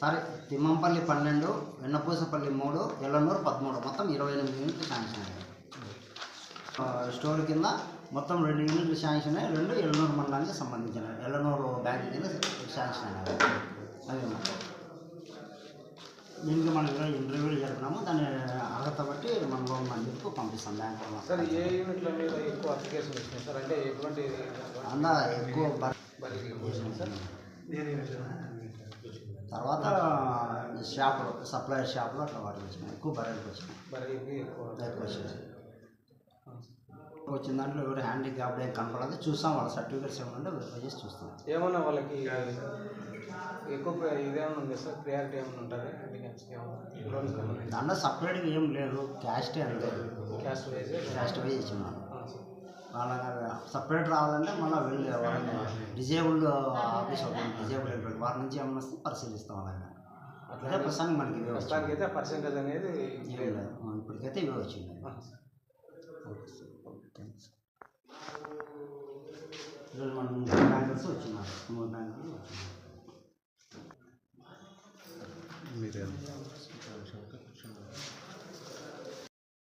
సరే తిమ్మంపల్లి పన్నెండు వెన్నపూసపల్లి మూడు ఎల్లనూరు పదమూడు. మొత్తం ఇరవై ఎనిమిది యూనిట్లు శాంక్షన్ అయ్యాయి. ఆ, స్టోర్ కింద మొత్తం రెండు యూనిట్లు శాంక్షన్ అయ్యాయి రెండు ఎల్లనూరు మండలానికి సంబంధించిన ఎల్లనూరు బ్యాంక్ కింద శాంక్షన్ అయ్యాయి. అవి మొత్తం. దీనికి మనం ఇంటర్వ్యూలు జరిపినాము దాని అర్హత బట్టి మన లోన్ మందికి పంపిస్తాం బ్యాంక్. సార్ ఏ యూనిట్ల మీద ఎక్కువ అప్లికేషన్ వచ్చినాయి సార్? అంటే ఎటువంటి అందా ఎక్కువ తర్వాత షాపులు సప్లయర్ షాపులు అట్లా వాటికి వచ్చినాయి. ఎక్కువ బర్రెలకు వచ్చినాయి. ఎక్కువ వచ్చినాయి. వచ్చిన దాంట్లో ఎవరు హ్యాండిక్యాప్డ్ ఏం కనపడదు. చూస్తాం వాళ్ళ సర్టిఫికేట్స్ ఏమైనా ఉంటే వెరిఫై చేసి చూస్తాం. ఏమన్నా వాళ్ళకి ఎక్కువ ఇదేమన్నా ఉంది సార్? ప్రియారిటీ ఏమైనా ఉంటుంది? ఏమన్నా? ఏమన్నా? దాంట్లో సపరేట్గా ఏం లేదు. క్యాస్టే అంతే క్యాష్ వైజ్? క్యాస్ట్ వైజ్ ఇచ్చినారు. వాళ్ళ సపరేట్ రావాలంటే మళ్ళీ వెళ్ళి డిజేబుల్డ్ ఆఫీస్ ఒకటి డిజేబుల్ అయిపోయి వారి నుంచి ఏమన్నా వస్తే పరిశీలిస్తాం వాళ్ళని అట్లయితే ప్రస్తుతానికి మనకి ఇవే వచ్చాయి ప్రస్తుతానికి అయితే పర్సెంటేజ్ అనేది ఏం లేదు ఇప్పటికైతే ఇవే వచ్చింది ఆ. థ్యాంక్స్ ఈరోజు మనం బ్యాంకర్స్ వచ్చినారు మూడు బ్యాంకులు వచ్చినారు మీరే